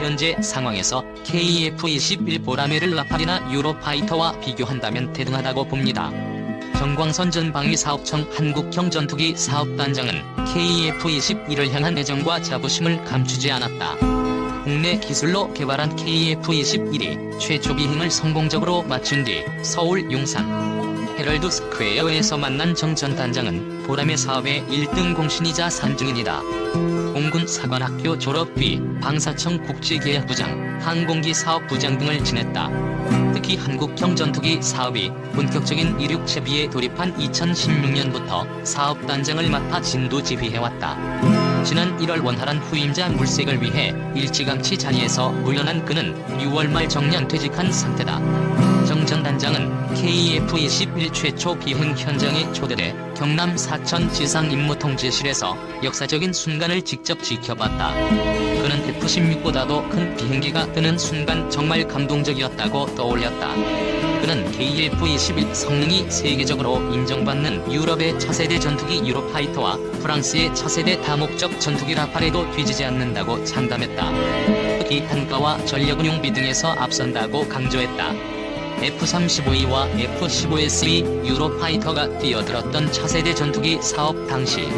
현재 상황에서 KF-21 보라매를 라파리나 유로파이터와 비교한다면 대등하다고 봅니다. 정광선 전 방위사업청 한국형 전투기 사업단장은 KF-21을 향한 애정과 자부심을 감추지 않았다. 국내 기술로 개발한 KF-21이 최초 비행을 성공적으로 마친 뒤 서울 용산 헤럴드 스퀘어에서 만난 정 전 단장은 보람의 사업의 1등 공신이자 산증인이다. 공군 사관학교 졸업 뒤 방사청 국제계약부장, 항공기 사업부장 등을 지냈다. 특히 한국형 전투기 사업이 본격적인 이륙 채비에 돌입한 2016년부터 사업단장을 맡아 진도 지휘해왔다. 지난 1월 원활한 후임자 물색을 위해 일찌감치 자리에서 물러난 그는 6월 말 정년 퇴직한 상태다. 정 전 단장은 KF-21 최초 비행 현장에 초대돼 경남 사천 지상 임무 통제실에서 역사적인 순간을 직접 지켜봤다. 그는 F-16보다도 큰 비행기가 뜨는 순간 정말 감동적이었다고 떠올렸다. 그는 KF-21 성능이 세계적으로 인정받는 유럽의 차세대 전투기 유로파이터와 프랑스의 차세대 다목적 전투기 라팔에도 뒤지지 않는다고 장담했다. 특히 단가와 전력운용비 등에서 앞선다고 강조했다. F-35E와 F-15SE 유로파이터가 뛰어들었던 차세대 전투기 사업 당시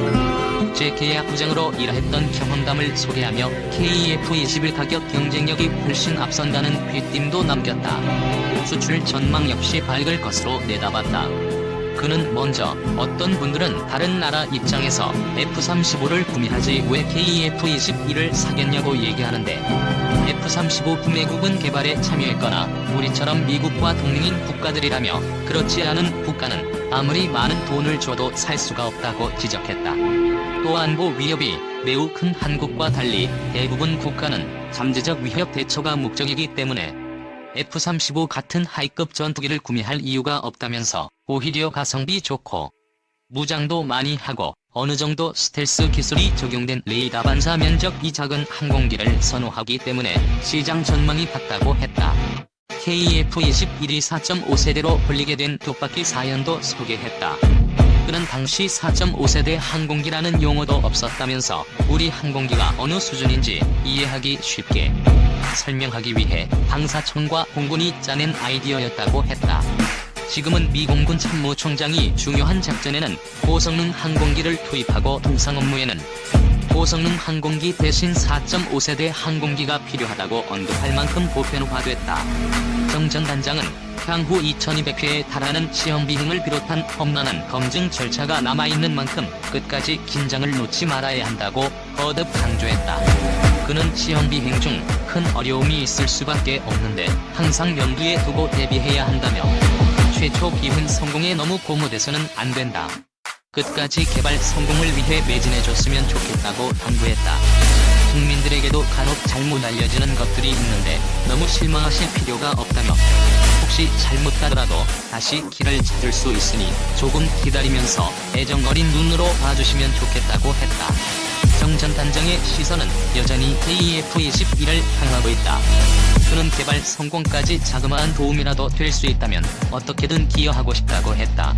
국제계약 부장으로 일했던 경험담을 소개하며 KF-21 가격 경쟁력이 훨씬 앞선다는 귀띔도 남겼다. 수출 전망 역시 밝을 것으로 내다봤다. 그는 먼저 어떤 분들은 다른 나라 입장에서 F-35를 구매하지 왜 KF-21을 사겠냐고 얘기하는데 F-35 구매국은 개발에 참여했거나 우리처럼 미국과 동맹인 국가들이라며 그렇지 않은 국가는 아무리 많은 돈을 줘도 살 수가 없다고 지적했다. 또 안보 위협이 매우 큰 한국과 달리 대부분 국가는 잠재적 위협 대처가 목적이기 때문에 F-35 같은 하이급 전투기를 구매할 이유가 없다면서 오히려 가성비 좋고 무장도 많이 하고 어느 정도 스텔스 기술이 적용된 레이더 반사 면적이 작은 항공기를 선호하기 때문에 시장 전망이 밝다고 했다. KF-21이 4.5세대로 불리게 된 뚝박기 사연도 소개했다. 그는 당시 4.5세대 항공기라는 용어도 없었다면서 우리 항공기가 어느 수준인지 이해하기 쉽게 설명하기 위해 방사청과 공군이 짜낸 아이디어였다고 했다. 지금은 미 공군 참모총장이 중요한 작전에는 고성능 항공기를 투입하고 통상 업무에는 고성능 항공기 대신 4.5세대 항공기가 필요하다고 언급할 만큼 보편화됐다. 정 전 단장은 향후 2200회에 달하는 시험 비행을 비롯한 험난한 검증 절차가 남아있는 만큼 끝까지 긴장을 놓지 말아야 한다고 거듭 강조했다. 그는 시험 비행 중 큰 어려움이 있을 수밖에 없는데 항상 염두에 두고 대비해야 한다며 최초 비행 성공에 너무 고무돼서는 안 된다. 끝까지 개발 성공을 위해 매진해줬으면 좋겠다고 당부했다. 국민들에게도 간혹 잘못 알려지는 것들이 있는데 너무 실망하실 필요가 없다며 혹시 잘못 가더라도 다시 길을 찾을 수 있으니 조금 기다리면서 애정 어린 눈으로 봐주시면 좋겠다고 했다. 정전 단장의 시선은 여전히 KF-21을 향하고 있다. 그는 개발 성공까지 자그마한 도움이라도 될 수 있다면 어떻게든 기여하고 싶다고 했다.